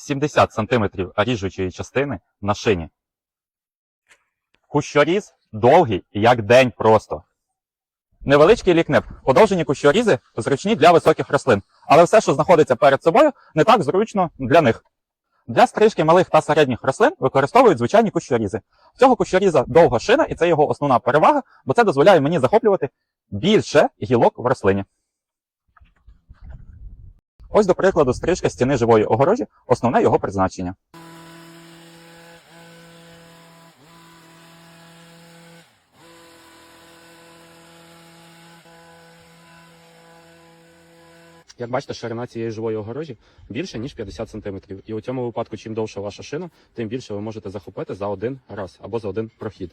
70 см ріжучої частини на шині. Кущоріз довгий, як день просто. Невеличкий лікнеп. Подовжені кущорізи зручні для високих рослин, але все, що знаходиться перед собою, не так зручно для них. Для стрижки малих та середніх рослин використовують звичайні кущорізи. В цього кущоріза довга шина, і це його основна перевага, бо це дозволяє мені захоплювати більше гілок в рослині. Ось, до прикладу, стрижка стіни живої огорожі, основне його призначення. Як бачите, ширина цієї живої огорожі більше, ніж 50 см. І у цьому випадку, чим довша ваша шина, тим більше ви можете захопити за один раз або за один прохід.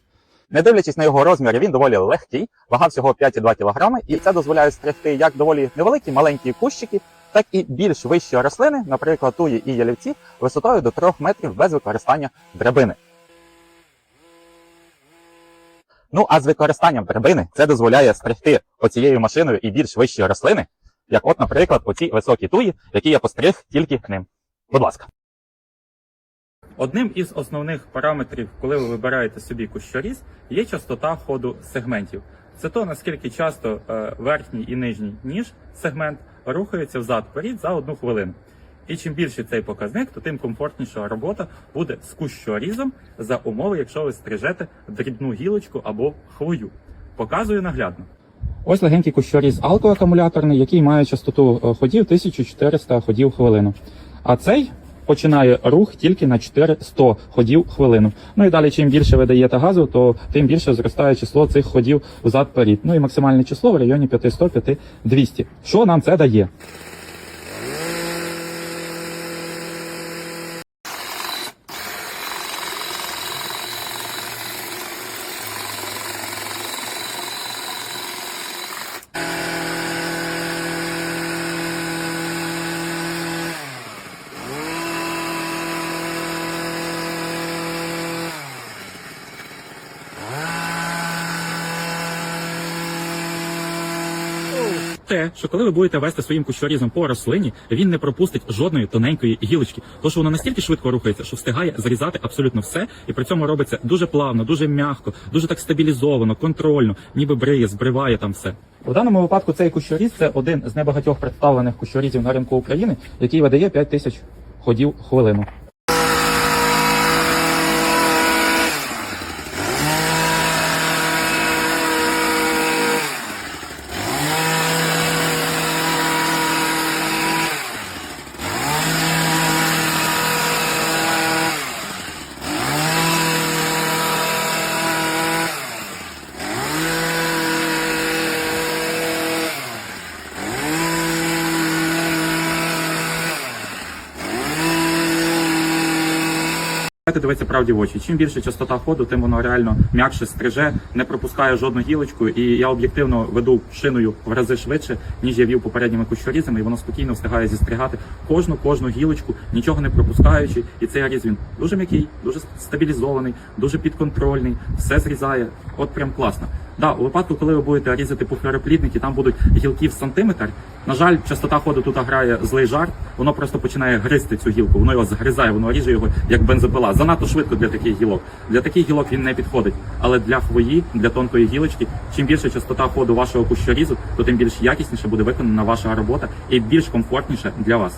Не дивлячись на його розміри, він доволі легкий, вага всього 5,2 кг, і це дозволяє стригти як доволі невеликі маленькі кущики, так і більш вищі рослини, наприклад, туї і ялівці, висотою до 3 метрів без використання драбини. Ну а з використанням драбини це дозволяє стригти оцією машиною і більш вищі рослини, як от, наприклад, оці високі туї, які я постриг тільки ним. Будь ласка. Одним із основних параметрів, коли ви вибираєте собі кущоріз, є частота ходу сегментів. Це то, наскільки часто е, верхній і нижній ніж сегмент рухаються взад-вперед за одну хвилину. І чим більше цей показник, то тим комфортніша робота буде з кущорізом за умови, якщо ви стрижете дрібну гілочку або хвою. Показую наглядно. Ось легенький кущоріз алкоакумуляторний, який має частоту е, ходів 1400 ходів хвилину. А цей починає рух тільки на 400 ходів хвилину. Ну і далі, чим більше ви даєте газу, то тим більше зростає число цих ходів взад-перед. Ну і максимальне число в районі 500-5200. Що нам це дає? Те, що коли ви будете вести своїм кущорізом по рослині, він не пропустить жодної тоненької гілочки. Тож воно настільки швидко рухається, що встигає зрізати абсолютно все, і при цьому робиться дуже плавно, дуже м'яко, дуже так стабілізовано, контрольно, ніби бриє, збриває там все. У даному випадку цей кущоріз це один з небагатьох представлених кущорізів на ринку України, який видає 5000 ходів хвилину. Давайте дивитися правді в очі. Чим більше частота ходу, тим воно реально м'якше стриже, не пропускає жодну гілочку. І я об'єктивно веду шиною в рази швидше, ніж я вів попередніми кущорізами, і воно спокійно встигає зістригати кожну кожну гілочку, нічого не пропускаючи. І цей різ він дуже м'який, дуже стабілізований, дуже підконтрольний, все зрізає. От прям класно. Да, у випадку, коли ви будете різати пухлероплідники, там будуть гілки в сантиметр. На жаль, частота ходу тут грає злий жарт, воно просто починає гризти цю гілку, воно його загризає, воно ріже його як бензопила. Занадто швидко для таких гілок. Для таких гілок він не підходить. Але для хвої, для тонкої гілочки, чим більше частота ходу вашого кущорізу, то тим більш якісніше буде виконана ваша робота і більш комфортніше для вас.